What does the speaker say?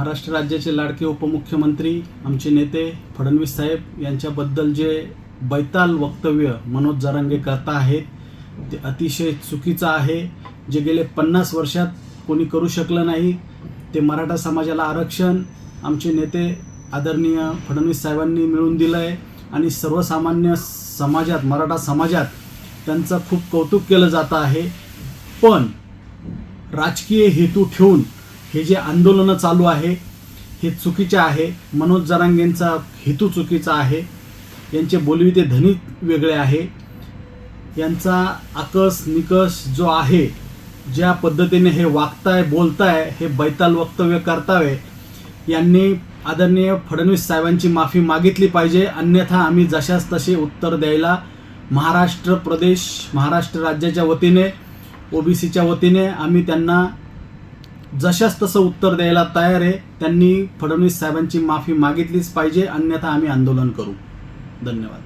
महाराष्ट्र राज्याचे लाडके उपमुख्यमंत्री आमचे नेते फडणवीस साहेब यांच्याबद्दल जे बैताल वक्तव्य मनोज जरांगे करता आहेत ते अतिशय चुकीचं आहे. जे गेले पन्नास वर्षात कोणी करू शकलं नाही ते मराठा समाजाला आरक्षण आमचे नेते आदरणीय फडणवीस साहेबांनी मिळून दिलं आहे आणि सर्वसामान्य समाजात मराठा समाजात त्यांचं खूप कौतुक केलं जातं आहे. पण राजकीय हेतू ठेवून हे जे आंदोलनं चालू आहे हे चुकीचे आहे. मनोज जरांगेंचा हेतू चुकीचा आहे. यांचे बोलवी ते धनी वेगळे आहे. यांचा आकस निकष जो आहे ज्या पद्धतीने हे वागताय बोलताय हे बैताल वक्तव्य करतावे यांनी आदरणीय फडणवीस साहेबांची माफी मागितली पाहिजे. अन्यथा आम्ही जशास तसे उत्तर द्यायला महाराष्ट्र प्रदेश महाराष्ट्र राज्याच्या वतीने ओबीसीच्या वतीने आम्ही त्यांना जशास तसं उत्तर द्यायला तयार आहे त्यांनी फडणवीस साहेबांची माफी मागितलीच पाहिजे अन्यथा आम्ही आंदोलन करू. धन्यवाद.